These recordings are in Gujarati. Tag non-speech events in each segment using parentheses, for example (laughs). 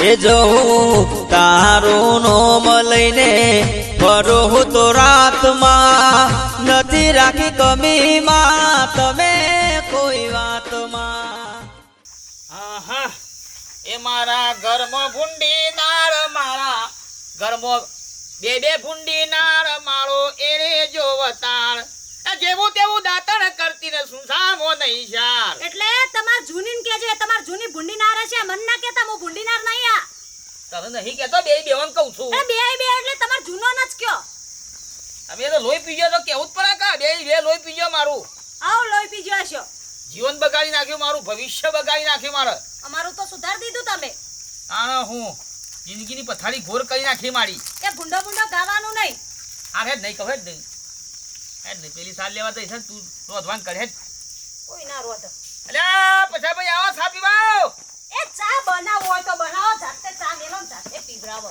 એ જવું તારું નોમ લઈને ફરો તો રાતમાં નથી રાખી કમીમાં તમે કોઈ વાતમાં. આહા, એ મારા ઘરમાં ભૂંડી નાર મારા ઘરમાં બે બે ભૂંડી નાર, મારો એરે જો વતાળ. જેવું તેવું દાતણ કરતી ને સુસામો નહીં યાર એટલે તમાર જૂની કે છે તમાર જૂની ભૂંડીનાર છે મન ના કેતા હું ભૂંડીનાર નહીં આ. તને નહીં કેતો બે બેવન કહું છું. એ બે બે એટલે તમાર જૂનો ન જ કયો. અમે તો લોહી પીજો તો કેવું જ પડે કા? બે બે લોહી પીજો મારું. આવ લોહી પીજો છો જીવન બગાડી નાખ્યું મારું ભવિષ્ય બગાડી નાખ્યું મારે. અમારું તો સુધાર દીધું તમે. હા હું જિંદગીની પથારી ઘોર કરી નાખી મારી. કે ભૂંડો ભૂંડો ગાવાનું નહીં. આ હેડ નહીં કહે જ નહીં. નહીં પેલી સાલ લેવા તો છે તું રોધવાન કરે હેડ કોઈ ના રોધ. અલ્યા પછા ભાઈ આવો સા પીવાઓ એ ચા બનાવો તો બનાવો જાતે ચા મેલો જાતે પીવરાવો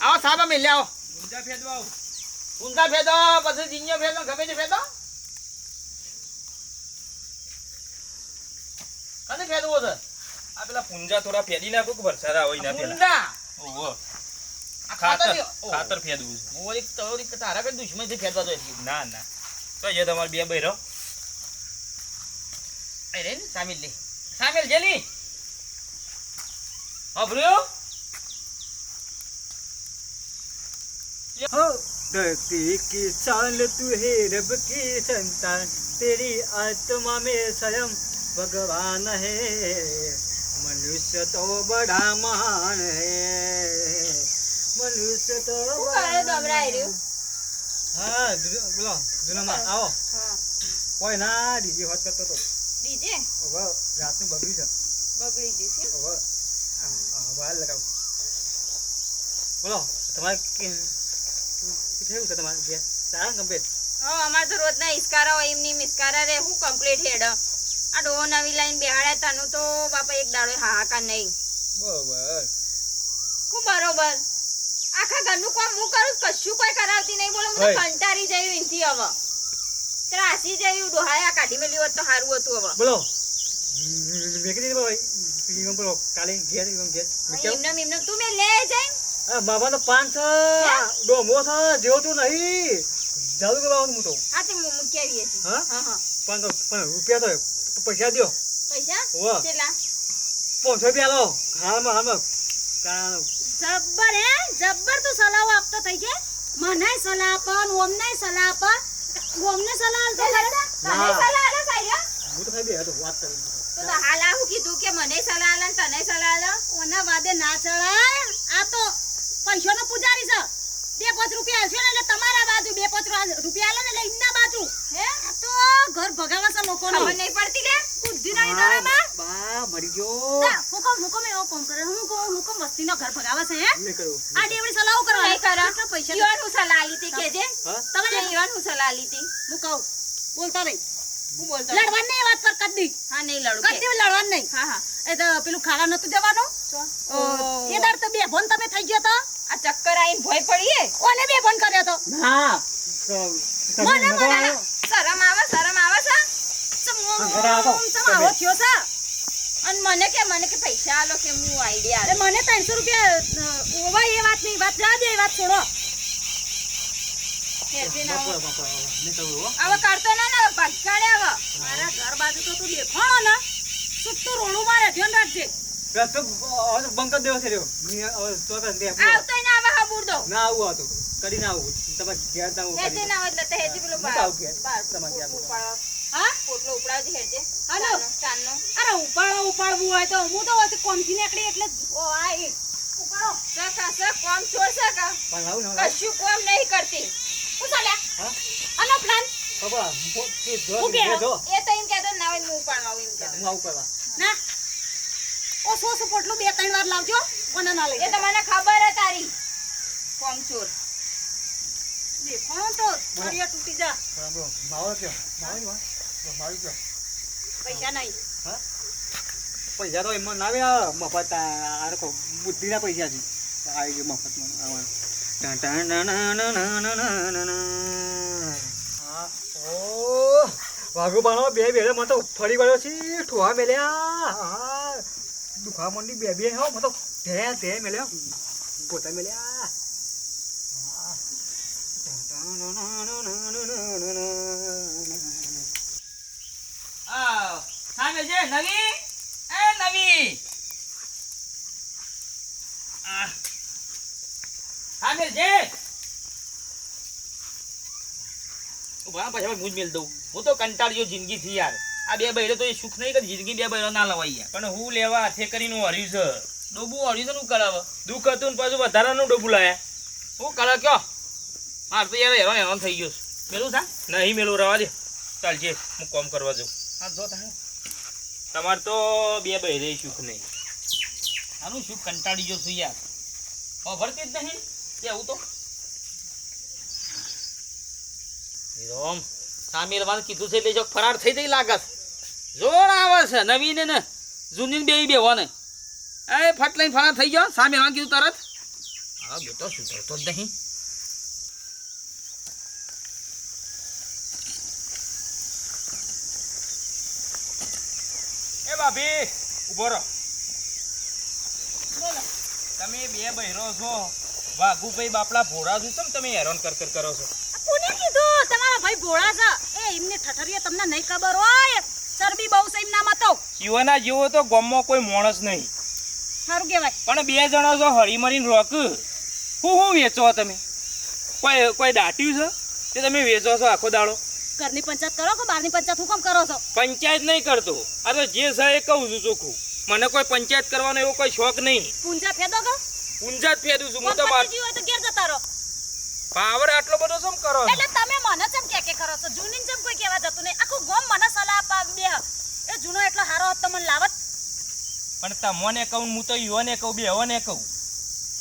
આવો સાબા મેં લે આવો. ઊંધા ફેદવાઓ ઊંધા ફેદો પછી જીન્યો ફેદો ગમે તે ફેદો. કને ફેદવો છે? આ પેલા પુંજા થોડા ફેદી નાખો કે વરસાદ હોય ના પેલા ઊંધા ઓહો. ખાતર ખાતર ઓહો. ખાતર ફેદવું છે. હું વળી તવરી તારા કઈ દુશ્મન થી ફેદવા દો ના ના તો એ તમારે બે બૈરો અરે ને સામિલ લે સામિલ જેલી અભર્યો धरती की चाल तू है रब की संतान तेरी आत्मा में स्वयं भगवान है मनुष्य तो बड़ा महान है તમારે કેવું છે અમારે તો રોજના ઇસ્કારા હોય એમની મિસ્કારા રે હું કમ્પ્લેટ હેડ? આ ડો નવી લાઈન બેહાડ્યા તાનું તો બાપા એક દાડો હાહાકાર નહીં. બરોબર. હું બરોબર? આખા ઘરનું કામ હું કરું કશું કોઈ કરાવતી નહીં. બોલો હું કંટારી જઈ જયું હવે. ત્રાસી જઈ ડોહાયા કાઢી મેલી હોત તો સારું હતું હવે. બોલો. વેકરી ભાઈ. બોલો કાલે ઘેર ઘેર. એમને એમને તું મેં લે જાય આ મામાનો પાન છે. ડોમો છે જેવો તું નહીં. જાદુ કરવાનું હું તો. હા તે મૂકી આવીએ છીએ. હા? હા પણ તો પણ રૂપિયા તો પૈસા દ્યો. પૈસા? કેટલા? પાંચસો રૂપિયા લો. હાલમાં હાલમાં. કારણ જબ્બર હે? જબ્બર તું સલાહ આપતો થઈ છે મને સલાહ આપન ઓમને સલાહ આપન ઓમને સલાહ આલતો ખરે? તને સલાહ આલે સાહેબ હું. તો ખાલી બે હતો વાત કરી તો તો હાલા હું કીધું કે મને સલાહ આલે તને સલાહ આલે. ઓના વાદે ના ચડાય? આ તો પૈસાનો પૂજારી છે. બે પાંચ રૂપિયા આલશો ને એટલે તમારા બાજુ બે પાંચ રૂપિયા આલે ને એટલે એમના બાજુ. હે? તો ઘર ભગાવા છે લોકોનો. ખબર નહીં પડતી કે બુદ્ધિ નહીં તારામાં બા મરી ગયો. હુકમ હુકમ એવો કોમ કરે હું કહું હુકમ વસ્તીનો ઘર ભગાવે છે હે? નહીં કરું આ ડેવડી સલાહ કરો. નહીં કરો. કેટલા પૈસા ઈવન હું સલાહ લીધી કેજે. હા? તમને ઈવન હું સલાહ લીધી હું કહું. બોલતા નહીં. હું બોલતા લડવાનું નહીં વાત પર કદી. હા નહીં લડું કે. કદી લડવાનું નહીં. હા હા. એ તો પેલું ખાવા નતું જવાનું. એ દાડ તો બે ફોન તમે થઈ ગયો તો? આ ચક્કર આઈને ભોય પડીએ? ઓને બે ફોન કર્યો તો? ના. મને મને શરમ આવે શરમ આવે છે? આવો. થયો છે? અને મને કે મને કે પૈસા આલો કે હું આઈડિયા અરે મને ત્રણસો રૂપિયા અ, ઓવા એ વાત નહીં વાત જવા દે એ વાત છોડો. હવે કરતો ના ને હવે મારા ઘર બાજુ તો તું દેખાણો ને. રોડું મારે ધ્યાન રાખજે. તો હવે તો બંધ કરી દેવો છે રહ્યો. તો તો દે, આવતો ના આવે હા બુરદો ના આવું હતું કરી ના આવું. તમે ઘેર ના આવું હેજે ના એટલે તો હેજે પેલું હું તો ઘેર. બાર તમારે ઘેર હા? પોટલો ઉપાડો હેજે. હાલો. ચાંદનો અરે ઉપાડો ઉપાડવું હોય તો. હું તો હોય કોમથી નીકળી એટલે ઓ આ એ. ઉપાડો. સકા સક કોમ છોડ સકા પણ આવું ને કશું કોમ નહીં કરતી. હું? ચાલ્યા હા? પ્લાન હું-. જો. એ તો એમ કહેતો ના હોય હું ઉપાડવા આવું એમ કહેતો. હું આવું કરવા. ના. ઓછું ઓછું પોટલું બે ત્રણ વાર લાવજો મને ના લઈ એ તો ખબર હે તારી. કોમચોર દેખો તો તળિયા તૂટી જા. માવો કે માવો માવો કે પૈસા નહીં. હા? પૈસા તો એમાં ના આવ્યા મફત આખો બુદ્ધિના પૈસા છે. આવી ગયો મફતમાં આવવાનું વાઘુ બાણો બે બેડે મને તો ફરી ગયો છે. ઠોવા મેલ્યા. દુખા મંડી બે બે હો મતો ઢે ઢે મેલ્યો પોતા મેલ્યા આ સામે છે નવી એ નવી આ સામે છે ઊભા પછી હું જ મેલ દઉં હું તો કંટાળ્યો જિંદગીથી યાર આ બે બૈરો તો એ સુખ નહીં કે જિંદગી બે બૈરો ના લવાય પણ હું લેવા હાથે કરીને હર્યું છે. ડોબું હળ્યું છે નું કરાવ? દુઃખ હતું ને પાછું વધારાનું ડોબું લાયા. હું કરે કયો? મારે તો યાર હેરાન હેરાન થઈ ગયો મેલું થા? નહીં મેલું રવા દે. ચાલજે હું કોમ કરવા જાઉં. હા જો તમારે તો બે બહેરે સુખ નહીં. આનું સુખ કંટાળી ગયો છું યાર. ભરતી જ નહીં એવું તો? રોમ. સામીર વાન કીધું છે એટલે જો ફરાર થઈ જઈ લાગત. જોર આવે છે નવીન ને જૂની બે બેવો ને એ ફટ લઈને ફરાર થઈ ગયો સામીર વાન કીધું તરત. હા બેટો શું કરતો જ નહીં. એ ભાભી ઊભો રહો. તમે બે બહેરો છો. વાઘુભાઈ બાપડા ભોળા છો. તમે હેરાન કર કર છો? કોને કીધું? તમારા ભાઈ ભોળા છે. એ એમને ઠઠરીએ તમને નહીં ખબર હોય. ચરબી બહુ છે એમનામાં તો. શિવાના જેવો તો ગામમાં કોઈ માણસ નહીં. સારું કહેવાય. પણ બે જણા છો હળીમળીને રોક હું હું વેચો તમે? કોઈ કોઈ દાટ્યું છે તે તમે વેચો છો આખો દાડો? ઘરની પંચાયત કરો કે બહારની પંચાયત હું કામ કરો છો? પંચાયત નહીં કરતો. આ તો જે છે એ કહું છું ચોખ્ખું. મને કોઈ પંચાયત કરવાનો એવો કોઈ શોખ નહીં. પૂંજા ફેદો કે? પૂંજા જ ફેદું છું. હું તો પતી તો ઘેર જતા રહો. પાવર આટલો બધો શું કરો એટલે તમે મને જેમ કે કે કરો છો? જૂની જેમ કોઈ કહેવા જતું નહીં. આખું ગોમ મને સલાહ આપા બે એ જૂનો એટલો હારો હતો મને લાવત. પણ તમને કહું હું તો યુવાને કહું બેવાને કહું.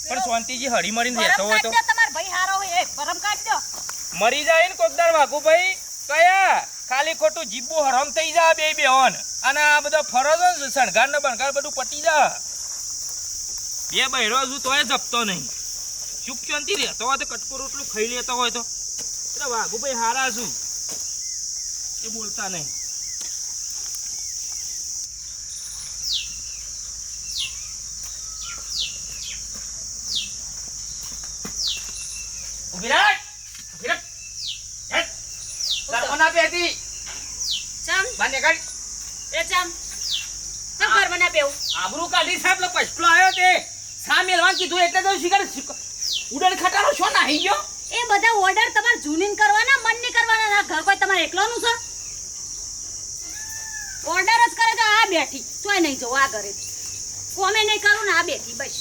પણ શાંતિજી હળીમળીને રહેતો હોય તો. તમાર ભાઈ હારો હોય એ. પરમ કાઢ દો. મરી જાય ને કોકદાર વાઘુભાઈ કયા? ખાલી ખોટું જીબુ હરમ થઈ જાય બે બેહોન. અને આ બધો ફરજો શણગાર ને બણગાર બધું પટી જા. બે બહેરો હજુ તોય જપતો નહીં. ચૂપ શાંતિ રહેતો હોય તો કટકો રોટલો ખાઈ લેતો હોય તો. એટલે વાઘુભાઈ હારા છું એ બોલતા નહીં. વિરાટ વિરાટ હેટ. ચમ. બહાર નીકળ. એ ચમ. ચમ ઘર બના પેવું આબરૂ કાઢી સાહેબ લો પછલો આવ્યો તે. સામે એલવાન કીધું એટલે તો શિકાર ઉડન ખટારો છો નાહી ગયો? એ બધા ઓર્ડર તમારે જૂનીન કરવાના મનની કરવાના ના ઘર કોઈ તમારે એકલાનું છે? ઓર્ડર જ કરે તો આ બેઠી તોય નહીં જવું આ ઘરે. કોમે નહીં કરું ને આ બેઠી બસ.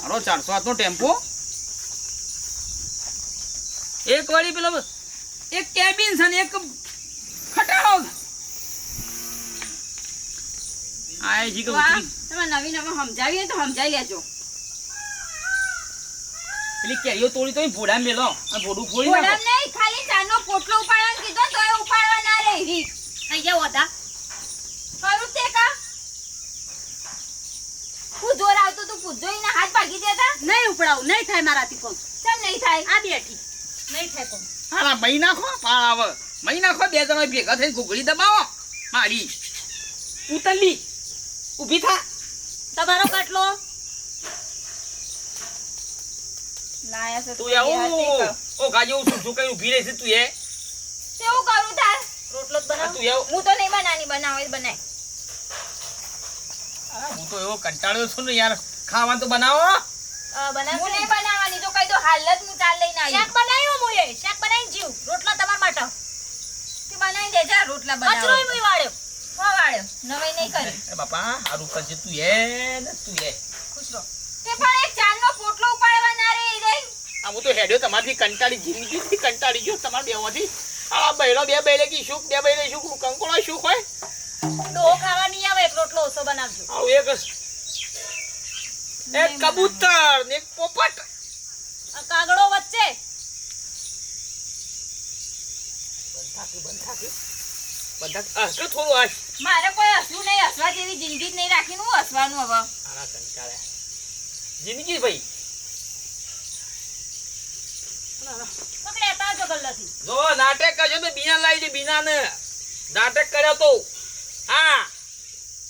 મારો ચારસો હાથનો ટેમ્પો. એક વાળી પેલો એક કેબિન છે ને એક ખટારો છે. આ જી કે તમે નવી નવી સમજાવી તો સમજાવી લેજો. પેલી કેરીઓ તોડી તો ભોડા મેલો. અને ભોડું ફોડી ભોડા નહીં ખાલી ચાનો પોટલો ઉપાડવાનું કીધો તો એ ઉપાડવા ના રહી. રી થઈ ગયા કરું તે કા? પૂજો જોર તું પૂજો એના હાથ ભાગી દેતા નહીં ઉપડાવ નહીં થાય મારાથી કોણ ચમ નહીં થાય? આ બેઠી. નહીં થાય કોણ હારા મહી નાખો પાળાવ મહી નાખો બે જણા ભેગા થઈ ઘૂઘડી દબાવો. મારી. ઉતરલી. ઊભી થા. તમારો કટલો લાયા છે તું આવું ઓ ગાજે હું શું કઈ ઊભી રહી છે તું એ શું કરું તાર? રોટલો જ બનાવ? તું એવું હું તો નહીં બનાની બનાવે બનાય. હું તો એવો કંટાળ્યો છું ને યાર. ખાવાનું તો બનાવો હું. નહીં બનાવવાની તો કઈ તો હાલ જ હું ચાલ લઈને આવી. શાક બનાવ્યો મુએ શાક બનાવીને જીવ. રોટલા તમારા માટે. તે બનાવી દે જા રોટલા બનાવ. બનાવો મુઈ વાળ્યો. વાળ્યો. નવાઈ નહીં કરી. એ બાપા હારું કરજે તું એ ને તું એ ખુશ રહો. તે પણ એક ચાંદનો પોટલો ઉપાડવા ના રહી રે આ હું તો હેડ્યો તમારથી કંટાળી જિંદગીથી કંટાળી ગયો તમારા બેવાથી આ બૈરો બે બૈરે કી શું બે બૈરે શું કંકોળો શું હોય ડો ખાવા નહીં આવે એક રોટલો ઓછો બનાવજો. આવ એક એક કબૂતર ને એક પોપટ. કાગડો વચ્ચે. બંધાકી બંધાકી બંધા થોડું આશ. મારે કોઈ હસવું નહીં હસવા જેવી જિંદગી જ નહીં રાખી હું હસવાનું હવે. આના કંટાળ્યા. જિંદગી ભાઈ. પકડ્યા તાજો ગલ્લાથી જો નાટક કરજો તો બીના લાવી દે બીના ને નાટક કર્યો તો. હા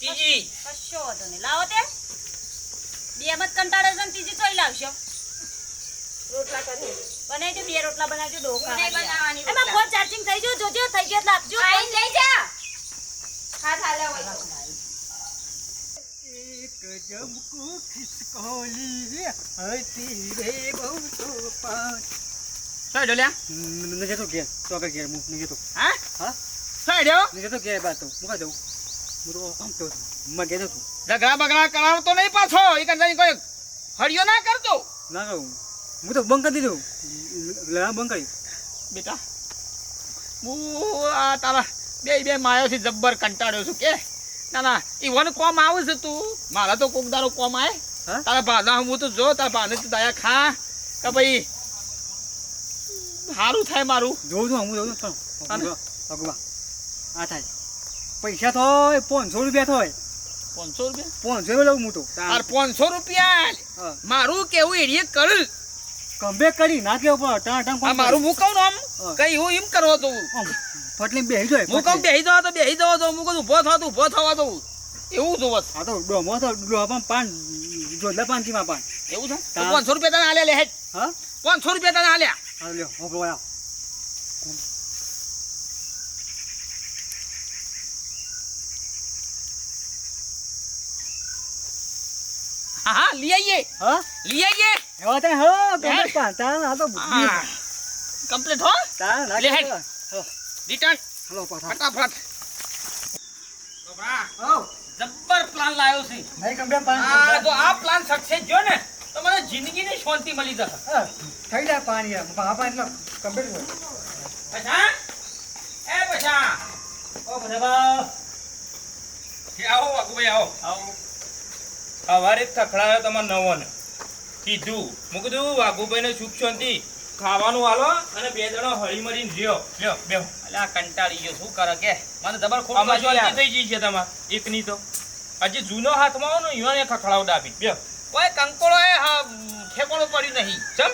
તીજી કશો વાંધો નહીં. લાવો તે. બે મત કંટાળે છે તીજી તોય લાવશો રોટલા કરી બનાવજો બે રોટલા બનાવજો ડોકા નહીં બનાવવાની એમાં ફોન ચાર્જિંગ થઈ ગયો જોજો થઈ ગયો એટલે આપજો. લઈ જા. હાથ હાલે હોય એક જમકુ ખિસકોલી હતી રે બહુ તોફાન શું હેડ્યો લ્યા ન જતો ઘેર તો આગળ ઘેર હું જતો હા? હા? હેડ્યો ન જતો ઘેર બાતો મુકા દઉં. હું તો આમ તો માં ઘેર હતું. ઝઘડા બગડા કરાવતો નહીં પાછો એ કંટાળી કોઈ હળિયો ના કરતો. ના કહું હું તો બંધ કરી દીધું. લડા બંધ કરી. બેટા હું આ તારા બે બે માયોથી જબ્બર કંટાળ્યો છું કે. ના ના વન કોમ આવે છે તું. મારા તો કોક દારો કોમ આય. હા? તારા ભાના હું તો જો તારા ભાને તું દયા ખા. કે ભાઈ સારું થાય મારું. જોઉં છું હું જોઉં છું. ભગવાન. આ થાય. પૈસા તો પાંચસો રૂપિયા થાય. પાંચસો રૂપિયા? પાંચસો રૂપિયા લઉં હું તો પાંચસો રૂપિયા મારું કેવું એડીએ કર. કમ્બેક કરી ના કેવું પણ ટાણ ટાણ મારું હું કહું આમ? કઈ હું એમ કરવો તો ફટલી બેહી જાય હું કહું બેહી જવા તો બેહી જવા તો હું કહું ઊભો થવા તો ઊભો થવા તો એવું જોવત આ તો ડોમો તો ડોહા પાન જોડલા પાંચથી પાન. એવું છે? પાંચસો રૂપિયા તને આલ્યા લે હેડ. હા? પાંચસો રૂપિયા તને આલ્યા. હા લ્યો હોપલો આવ હા હા લઈ આવીએ હા લઈ આવીએ એવા તે હો કમ્બેક પાન તાણ આ તો કમ્પ્લીટ હો તાણ લે હેડ. હો રિટર્ન હલો ફટાફટ છોકરા, હો જબ્બર પ્લાન લાવ્યો છે નહીં આ પ્લાન સક્સેસ જો ને તો મને જિંદગીની શાંતિ મળી જશે. થઈ જાય પાણી બાપા એટલો કમ્પ્લીટ હોય પછા એ પછા ઓ ભરેબા આવો વાઘુભાઈ આવો. આવો. સવારે થખડાયો તમારે નવોને. કીધું હું કીધું વાઘુભાઈને સુખ શાંતિ. ખાવાનું હાલો અને બે જણો હળી મળીને રહ્યો લ્યો બે એટલે આ કંટાળી ગયો. શું કરે કે? મને તમારે લાગી શાંતિ થઈ ગઈ છે તમારે? એકની તો. હજી જૂનો હાથમાં આવો ને યુવાને ખખડાવ ડાબી. બેહો. કોઈ કંકોળો એ હા ઠેકોણો પડ્યું નહીં. ચમ?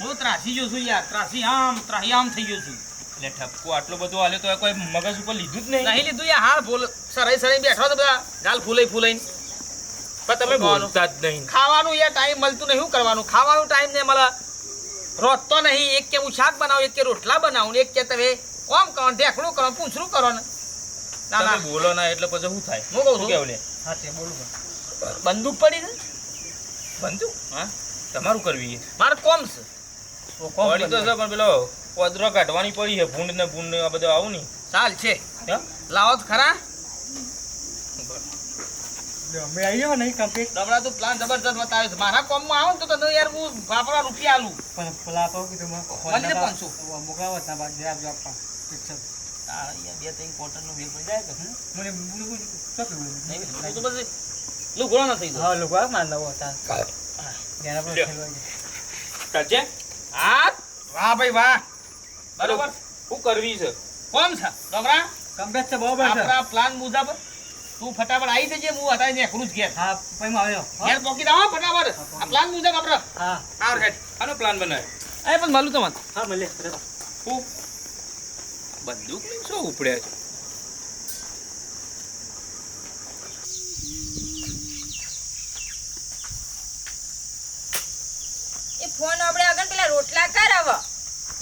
હું ત્રાસી ગયો છું યાર ત્રાસી આમ ત્રાહી આમ થઈ ગયો છું. એટલે ઠપકો આટલો બધો હાલ્યો તો કોઈ મગજ ઉપર લીધું જ નહીં? નહીં લીધું યાર હાલ ફૂલ સરાઈ સરાઈ બેઠો તો બધા. ગાલ ફૂલાઈ ફૂલાઈને. પણ તમે ખાવાનું. બોલતા જ નહીં. ખાવાનું યાર ટાઈમ મળતું નહીં. શું કરવાનું? ખાવાનું ટાઈમ ને મળે રોજતો નહીં. એક કે હું શાક બનાવું એક કે રોટલા બનાવું ને એક કે તમે કોમ કરો ઢેકણું કરો પૂછરું કરો ને. ના ના. બોલો ના એટલે પછી શું થાય? હું કહું છું. કેવું લે? હા તે બોલું બંદૂક પડી છે? બંધુ? હા? તમારું કરવી છે. મારે કોમ છે. પડી તો છે પણ પેલો પદરો કાઢવાની પડી છે ભૂંડ ને ભૂંડ ને આ બધું આવું નહીં. ચાલ છે. લાવો તો ખરા. અમે આવી જાવ નહીં કમ્પ્લીટ ડબડા તો પ્લાન જબરજસ્ત બતાવે છે. મારા કોમમાં આવું તો તને યાર હું બાપરા રૂપિયા આલું. પણ પેલા તો કીધું મને તો 500. મોકલાવો ના બાદ જવાબ જવાબ પા તારા બે ત્રણ કોટનનું બિલ પડી જાય કે? મને બોલું શું નહીં તો પછી. લુગડો ન થઈ હા લોકો આ લવો તાર ધ્યાન આપણે ખેલવા ચાલશે હા વાહ ભાઈ વાહ. બરોબર. શું કરવી છે? કોમ છે? ડબરા કમ્પ્લીટ છે બરોબર છે. આપણા પ્લાન મુજબ તું ફટાફટ આવી જજે હું હતા ને એકલું જ ઘેર. હા પછી આવ્યો. હા? ઘેર પોકી આવો ફટાફટ. આ પ્લાન મુજબ આપણે. હા. આવ હેડ આનો પ્લાન બનાવ્યો એ પણ મળું તમને હા મળે શું? બંદૂક લઈને શું ઉપડ્યા છે એ ફોન આપણે આગળ પેલા રોટલા કર હવે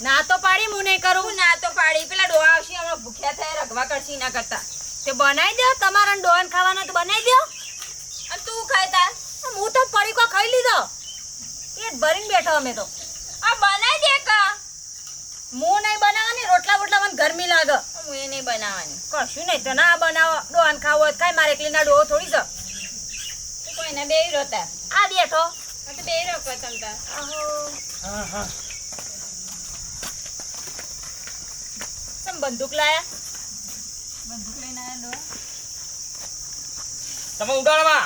ના તો પાડી હું નહીં કરું. હું ના તો પાડી. પેલા ડોહા આવશે હમણાં ભૂખ્યા થાય રગવા કરશી ના કરતા. તે બનાવી દો તમારા ડોન ખાવાના તો બનાવી દો અને તું ખાતા તાર. હું તો પડીકો ખાઈ લીધો. એ ભરીને બેઠો અમે તો. આ બનાવી દે કા. હું નહીં બનાવવાની રોટલા બોટલા મને ગરમી લાગે. હું એ નહીં બનાવવાની. કશું નહીં તો ના બનાવો. ડોન ખાવો હોય કાંઈ મારે એકલીના ડોહો થોડી છે. તું કોઈને બે રોતા આ બેઠો. આ તો બે રોકો તમ હા તમ બંદૂક લાયા? બંદૂક લઈને આવ્યા ડોહા. તમે ઉડાડવા.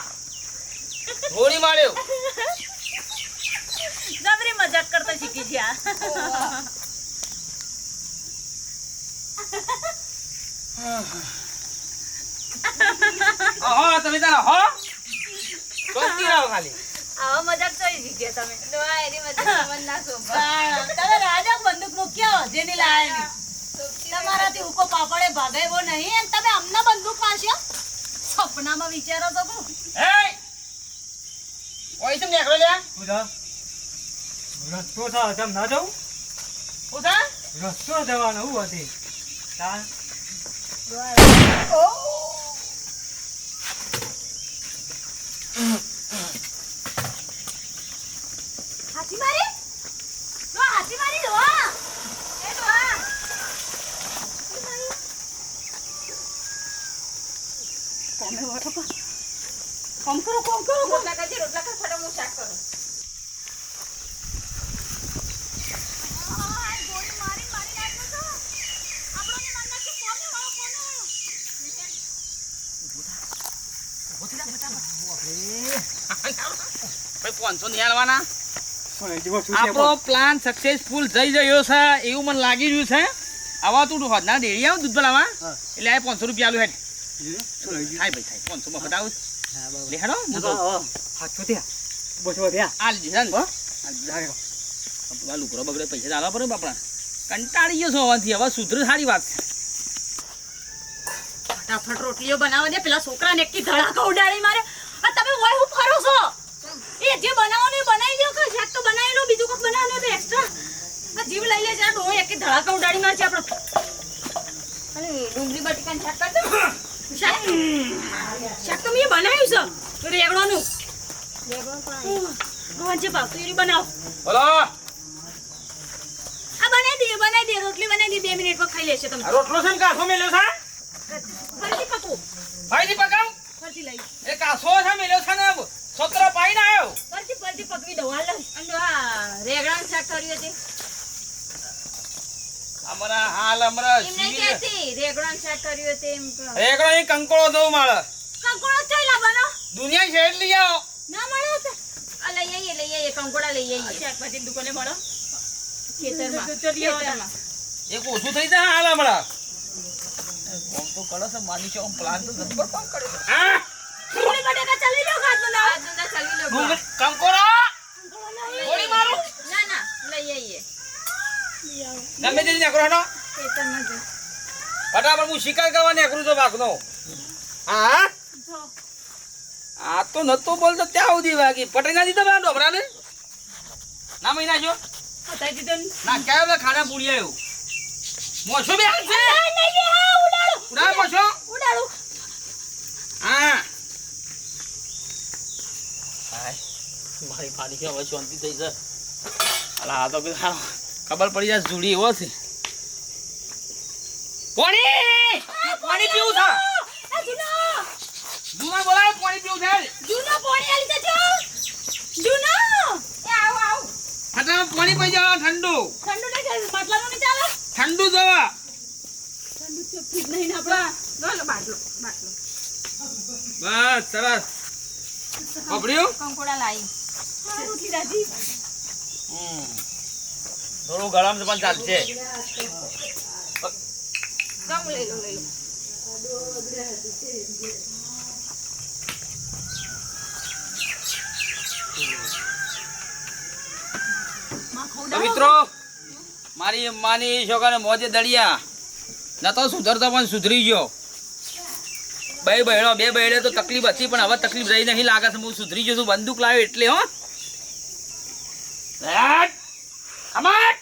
ગોળી માર્યો. જબરી મજાક કરતા શીખી છે આ હા તમે તારા હો? ચોકી રહો ખાલી. આવો મજાક કરી શીખી તમે. એની મજાક મન ના (laughs) શોભા તમે રાજા બંદૂક મૂક્યો જેની લાયા તમારાથી ઉકો પાપડે ભાગાવ્યો નહીં અને તમે અમને બંદૂક મારશો? સપનામાં વિચારો તો. કહું. એ ઓય તું નીકળો લ્યા? શું રસ્તો છે તેમ ના જાઉં હું રસ્તો જવાનો હું હતી? તાર હાચી મારી તો હાચી મારી દો એ દો કોમે વાળો કો કોમ કરો કોમ કરો રોટલા કરજે રોટલા કર ફટાફટ હું શાક કરું. આપણો પ્લાન સક્સેસફુલ થઈ ગયો છે. એવું મને લાગી રહ્યું છે. આવા તું હોદના ડેરી આવ દૂધ ભલાવા. એટલે આ પાંચસો રૂપિયા આલું ગયું? થાય બગડે પૈસા ચાલવા પડે બાપડા કંટાળી ગયો છો હોવાથી હવે સુધર સારી વાત છે ફટાફટ રોટલીઓ બનાવવા દે પેલા છોકરાને એકથી ધડાકા ઉડાડી મારે આ તમે વય હું ફરો છો એ જે બનાવવાનું એ બનાવી દો કે શાક તો બનાવી લો બીજું કંઈક બનાવવાનું તો એક્સ્ટ્રા આ જીવ લઈ લે જરા ડોહો એકથી ધડાકા ઉડાડી મારશે આપણો. અને ડુંગળી બટાકાનું શાક કરજો. શાક. શાક તો મેં બનાવ્યું છે. રેગડોનું છે ભાવતું એરી બનાવ. બોલો આ બનાવી દે બનાવી દે રોટલી બનાવી દે બે મિનિટમાં ખાઈ લેશે તમે રોટલો છે ને કાસો મેલ્યો છે? ફરતી પકવો. ભાઈજી પકાવ ફરતી લઈ. એ કાસો છે મેલ્યો છે ને સોતરો પાઈ ના આવ્યો. ફરતી ફરતી પકવી દઉં. હાલ અને આ રેગડાનું શાક કર્યું હતી. અમારા હાલ અમારા એમ નહીં કહેતી શાક કર્યું હતું એમ કહો. રેગડો અહીં કંકોળો દઉં મારે. કંકોડો ચાઈ લાવવાનો? દુનિયા શેડ લઈ આવો. ના મળે તો. લઈ આવીએ લઈ આવીએ કંકોડા લઈ આવીએ શાકભાજી દુકાને મળો. ખેતરમાં. તો ખેતરમાં એક ઓછું થઈ જાય હાલ હમણાં. કોમ તો કરો છે માની છે પ્લાન તો જબર કામ કરે છે? હા ડુંગળી બટેકા ચાલી લો ખાત બનાવ આ લો. કંકોળો ગોળી મારું ના ના લઈ આવીએ ગમે તે નીકળો નો ફટાફટ હું શિકાર કરવા નીકળું છું વાઘનો હા? આ તો નતો બોલતો ત્યાં સુધી વાગી. પટાઈ ના દીધા પેલા ડોબરાને? ના મહિના જો બતાઈ દીધો ને. ના ક્યાં બધા ખાના પૂરી આવ્યું મોછો બે હાલ છે? ઉડાડો. મોછો ઉડાડો. હા. મારી પાણી હવે શાંતિ થઈ છે અલા આ તો કીધું હાલો, ખબર પડી જાય જુડી એવો છે. પાણી! પાણી પીવું છે? બોલાય પાણી પીવું છે જૂનો પાણી આલી દેજો જૂનો. એ આવો આવો. ફટાફટ પાણી પી જાવ ઠંડુ. ઠંડુ નહીં ચાલે માટલાનું નહીં ચાલે? ઠંડુ દવા ઠંડુ તો નહીં ને આપણા. લો લો બાટલો બાટલો. બસ સરસ. પકડ્યું કંકોડા લાવી રોટલી હમ. થોડું ગરમ પણ ચાલશે. મિત્રો મારી માની છોકરાને મોજે દળિયા. ન તો સુધરતો પણ સુધરી ગયો. બે બહેણો બે બહેણે તો તકલીફ હતી પણ હવે તકલીફ રહી નહીં લાગે છે. હું સુધરી ગયો છું બંદૂક લાવ્યો એટલે હો. Come!